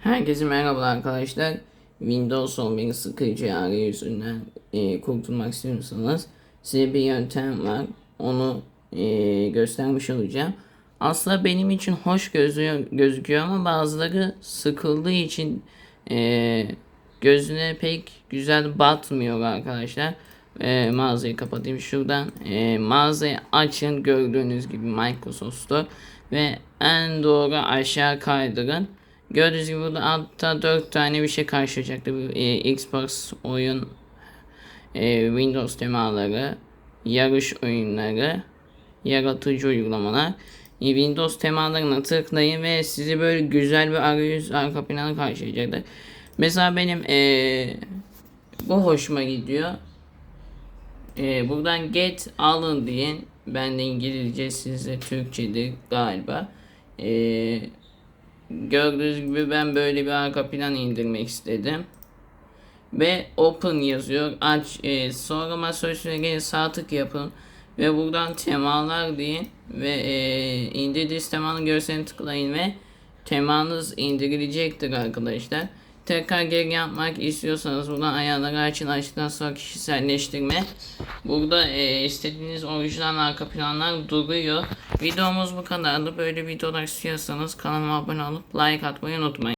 Herkese merhaba arkadaşlar. Windows 11 sıkıcı arayüzünden e, kurtulmak istiyorsanız size bir yöntem var. Onu e, göstermiş olacağım. Aslında benim için hoş gözüyor, gözüküyor ama bazıları sıkıldığı için e, gözüne pek güzel batmıyor arkadaşlar. E, mağazayı kapatayım şuradan. E, mağazayı açın gördüğünüz gibi Microsoft Store ve en doğru aşağı kaydırın. Gördüğünüz gibi burada altta 4 tane bir şey karşılayacaktı. E, Xbox oyun, e, Windows temaları, yarış oyunları, yaratıcı uygulamalar. E, Windows temalarına tıklayın ve sizi böyle güzel bir arayüz arka planı karşılayacaktır. Mesela benim e, bu hoşuma gidiyor. E, buradan get alın deyin. Ben de İngilizce sizde Türkçedir galiba. E, gördüğünüz gibi ben böyle bir arka plan indirmek istedim. Ve open yazıyor. Aç e, sonra masaüstüne gelin sağ tık yapın. Ve buradan temalar deyin. Ve e, indirdiğiniz temanın görselini tıklayın ve temanız indirilecektir arkadaşlar. Tekrar geri yapmak istiyorsanız buradan ayarları açın açtıktan sonra kişiselleştirme. Burada e, istediğiniz orijinal arka planlar duruyor. Videomuz bu kadardı. Böyle videolar istiyorsanız kanalıma abone olup like atmayı unutmayın.